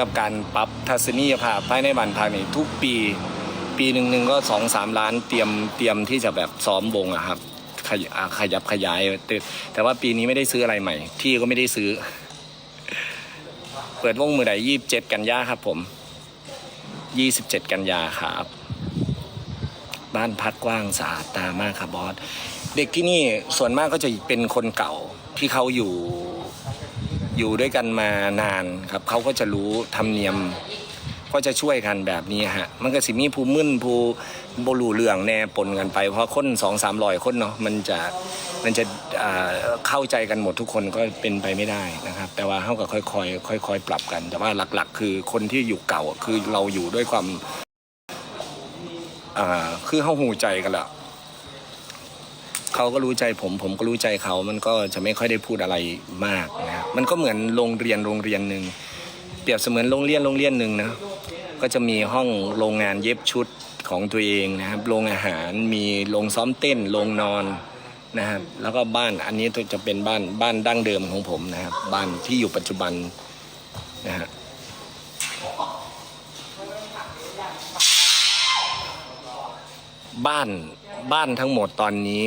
กับการปรับทัศนียภาพภายในบ้านพักนี่ทุกปี ปีหนึ่งหนึ่งก็สองสามล้านเตรียมเตรียมที่จะแบบซ้อมวงอะครับขยขยับขยายแต่แต่ว่าปีนี้ไม่ได้ซื้ออะไรใหม่ ที่ก็ไม่ได้ซื้อ เปิดวงมือใดยี่สิบเจ็ดกันยาครับผมยี่สิบเจ็ดกันยาครับ บ้านพักกว้างสะอาดตามากครับบอสเด็กที่นี่ส่วนมากก็จะเป็นคนเก่าที่เขาอยู่ อยู่ด้วยกันมานานครับเขาก็จะรู้ธรรมเนียม ก็จะช่วยกันแบบนี้ฮะมันก็สิมีผู้มึนผู้บรูเรื่องแน่ปนกันไป เพราะคนสองสามร้อยคนเนาะมันจะมันจะเข้าใจกันหมดทุกคนก็เป็นไปไม่ได้นะครับ แต่ว่าเขาก็ค่อยๆค่อย ๆ ปรับกัน แต่ว่าหลัก ๆ คือคนที่อยู่เก่าคือเราอยู่ด้วยความคือเข้าหูใจกันแหละ เขาก็รู้ใจผมผมก็รู้ใจเขามันก็จะไม่ค่อยได้พูดอะไรมากนะครับมันก็เหมือนโรงเรียนโรงเรียนหนึ่งเปรียบเสมือนโรงเรียนโรงเรียนหนึ่งนะก็จะมีห้องโรงงานเย็บชุดของตัวเองนะครับโรงอาหารมีโรงซ้อมเต้นโรงนอนนะครับแล้วก็บ้านอันนี้จะเป็นบ้านบ้านดั้งเดิมของผมนะครับบ้านที่อยู่ปัจจุบันนะฮะบ้านบ้านทั้งหมดตอนนี้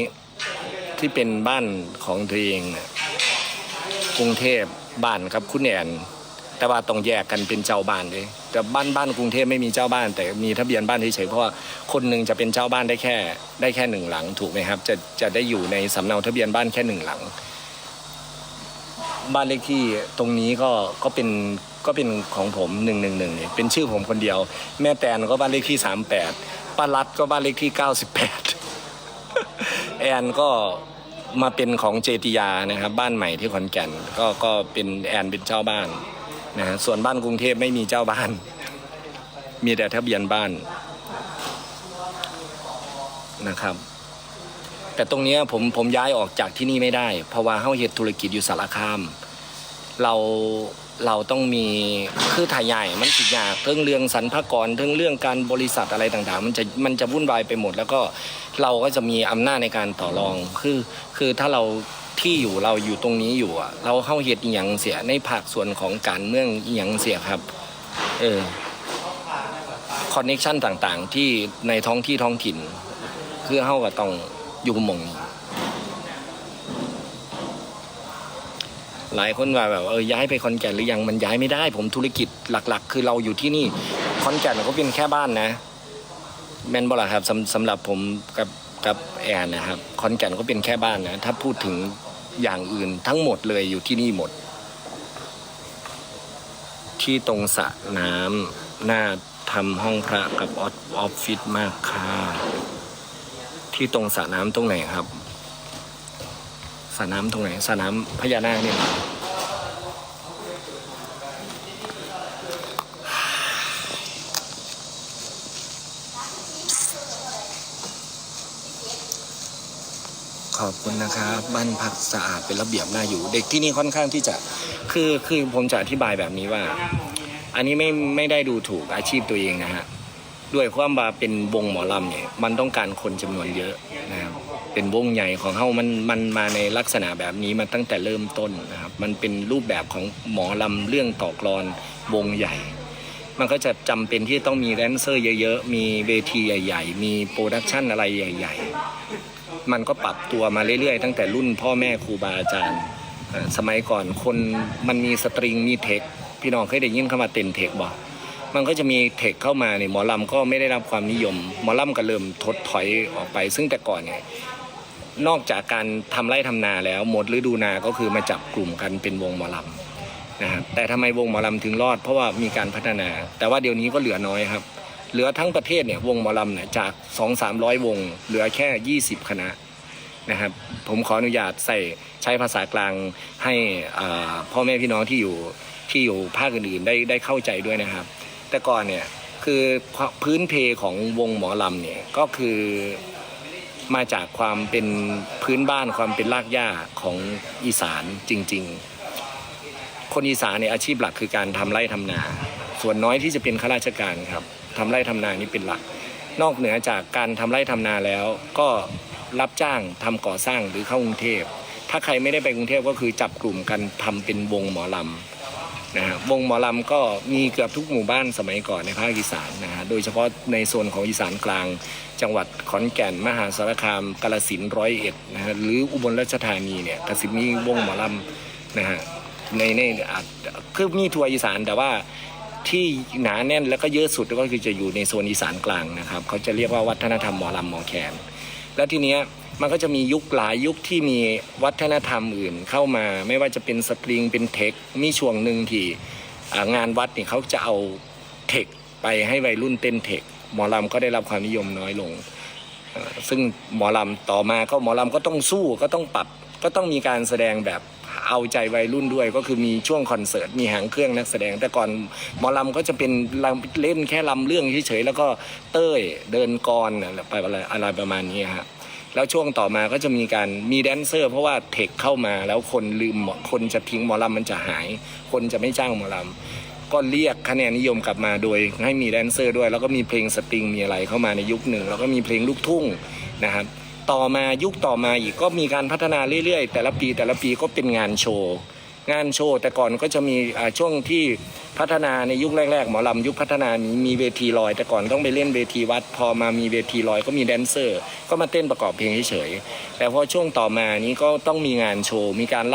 ที่เป็นบ้านของตัวเองเนี่ยกรุงเทพบ้านครับคุณแอนแต่ว่าต้องแยกกันเป็นเจ้าบ้านเลยแต่บ้านบ้านกรุงเทพไม่มีเจ้าบ้าน แต่มีทะเบียนบ้านเฉยๆเพราะว่าคนหนึ่งจะเป็นเจ้าบ้านได้แค่ ได้แค่หนึ่งหลังถูกไหมครับ จะจะได้อยู่ในสำเนาทะเบียนบ้านแค่หนึ่งหลัง บ้านเลขที่ตรงนี้ก็ก็เป็นก็เป็นของผมหนึ่งหนึ่งหนึ่งเป็นชื่อผมคนเดียว แม่แตนก็บ้านเลขที่สามแปดป้ารัดก็บ้านเลขที่เก้าสิบแปดแอนก็ มาเป็นของเจติยานะครับบ้านใหม่ที่ขอนแก่นก็ก็เป็นแอนเป็นเจ้าบ้านนะฮะส่วนบ้านกรุงเทพไม่มีเจ้าบ้าน มีแต่ทะเบียนบ้านนะครับ แต่ตรงเนี้ยผมผมย้ายออกจากที่นี่ไม่ได้ เพราะว่าเฮาเฮ็ดธุรกิจอยู่สารคาม เรา เราต้องมีคือถ่ายใหญ่มันสิยากเรื่องเรื่องสรรพากรเรื่องเรื่องการบริษัทอะไรต่างๆ มันจะมันจะวุ่นวายไปหมด แล้วก็เราก็จะมีอำนาจในการต่อรองคือ คือถ้าเราที่อยู่เราอยู่ตรงนี้อยู่อะเราเข้าเหตุอหย่างเสียในภาคส่วนของการเมืองอหย่างเสียครับเออคอนเน็ชันต่างๆ ที่ในท้องที่ท้องถิ่น คือเฮาก็ต้องอยู่หมองนี้ หลายคนว่าแบบเออย้ายไปขอนแก่นหรือยังมันย้ายไม่ได้ ผมธุรกิจหลัก ๆ คือเราอยู่ที่นี่ขอนแก่นก็เป็นแค่บ้านนะ แมนบ่ล่ะครับสำสำหรับผมกับกับแอนนะครับขอนแก่นก็เป็นแค่บ้านนะถ้าพูดถึงอย่างอื่นทั้งหมดเลยอยู่ที่นี่หมด ที่ตรงสระน้ำหน้าทำห้องพระกับออฟฟิศมากค่ะที่ตรงสระน้ำตรงไหนครับ ระน้ำตรงไหนสระน้ำพญานาคเนี่ยขอบคุณนะครับบ้านพักสะอาดเป็นระเบียบน่าอยู่ เด็กที่นี่ค่อนข้างที่จะคือคือผมจะอธิบายแบบนี้ว่า อันนี้ไม่ไม่ได้ดูถูกอาชีพตัวเองนะฮะด้วยความว่าเป็นวงหมอลำเนี่ยมันต้องการคนจำนวนเยอะนะ เป็นวงใหญ่ของเฮามันมันมาในลักษณะแบบนี้มาตั้งแต่เริ่มต้นนะครับ มันเป็นรูปแบบของหมอลำเรื่องต่อกลอนวงใหญ่ มันก็จะจำเป็นที่ต้องมีแดนเซอร์เยอะๆ มีเวทีใหญ่ ๆ มีโปรดักชันอะไรใหญ่ ๆ มันก็ปรับตัวมาเรื่อยๆ ตั้งแต่รุ่นพ่อแม่ครูบาอาจารย์ สมัยก่อนคนมันมีสตริงมีเทค พี่น้องเคยได้ยินคำว่าเต้นเทคบ่มันก็จะมีเทคเข้ามาเนี่ยหมอลำก็ไม่ได้รับความนิยม หมอลำก็เริ่มถดถอยออกไป ซึ่งแต่ก่อนเนี่ย นอกจากการทำไร่ทำนาแล้วหมดฤดูนาก็คือมาจับกลุ่มกันเป็นวงหมอลำนะครับแต่ทำไมวงหมอลำถึงรอด เพราะว่ามีการพัฒนา แต่ว่าเดี๋ยวนี้ก็เหลือน้อยครับ เหลือทั้งประเทศเนี่ยวงหมอลำเนี่ยจาก 2 3 0 0 วง เหลือแค่ 20 คณะนะครับผมขออนุญาตใส่ใช้ภาษากลางให้พ่อแม่พี่น้องที่อยู่ที่อยู่ภาคอื่นๆได้ได้เข้าใจด้วยนะครับ แต่ก่อนเนี่ยคือพื้นเพของวงหมอลำเนี่ยก็คือ มาจากความเป็นพื้นบ้านความเป็นรากหญ้าของอีสานจริง ๆ คนอีสานเนี่ยอาชีพหลักคือการทำไร่ทำนา ส่วนน้อยที่จะเป็นข้าราชการครับทำไร่ทำนานี่เป็นหลัก นอกเหนือจากการทำไร่ทำนาแล้ว ก็รับจ้างทำก่อสร้างหรือเข้ากรุงเทพถ้าใครไม่ได้ไปกรุงเทพก็คือจับกลุ่มกันทำเป็นวงหมอลำ นะฮะวงหมอลำก็มีเกือบทุกหมู่บ้านสมัยก่อนในภาคอีสานนะฮะโดยเฉพาะในโซนของอีสานกลาง จังหวัดขอนแก่น มหาสารคามกาฬสินร้อยเอ็ดนะฮะหรืออุบลราชธานีเนี่ยกสิมีวงหมอลำนะฮะในในอาจคือมีทัวร์อีสานแต่ว่าที่หนาแน่นแล้วก็เยอะสุดก็คือจะอยู่ในโซนอีสานกลางนะครับเขาจะเรียกว่าวัฒนธรรมหมอลำหมอแคนแล้วทีเนี้ย มันก็จะมียุคหลายยุคที่มีวัฒนธรรมอื่นเข้ามา ไม่ว่าจะเป็นสตริงเป็นเทค มีช่วงหนึ่งที่งานวัดเนี่ยเขาจะเอาเทคไปให้วัยรุ่นเต้นเทค หมอลำก็ได้รับความนิยมน้อยลง ซึ่งหมอลำต่อมาก็หมอลำก็ต้องสู้ก็ต้องปรับก็ต้องมีการแสดงแบบเอาใจวัยรุ่นด้วยก็คือมีช่วงคอนเสิร์ตมีหางเครื่องนักแสดง แต่ก่อนหมอลำก็จะเป็นเล่นแค่ลำเรื่องเฉยๆแล้วก็เต้ยเดินกรอะไรอะไรประมาณนี้ฮะ แล้วช่วงต่อมาก็จะมีการมีแดนเซอร์ เพราะว่าเทคเข้ามาแล้วคนลืมคนจะทิ้งหมอลำมันจะหาย คนจะไม่จ้างหมอลำก็เรียกคะแนนนิยมกลับมาโดยให้มีแดนเซอร์ด้วย แล้วก็มีเพลงสตริงมีอะไรเข้ามาในยุคหนึ่ง แล้วก็มีเพลงลูกทุ่งนะครับต่อมายุคต่อมาอีกก็มีการพัฒนาเรื่อยๆ แต่ละปีแต่ละปีก็เป็นงานโชว์งานโชว์แต่ก่อนก็จะมีช่วงที่ พัฒนาในยุคแรกๆหมอลำยุคพัฒนามีมีเวทีลอย แต่ก่อนต้องไปเล่นเวทีวัด พอมามีเวทีลอยก็มีแดนเซอร์ ก็มาเต้นประกอบเพลงเฉยๆแต่พอช่วงต่อมานี้ก็ต้องมีงานโชว์มีการ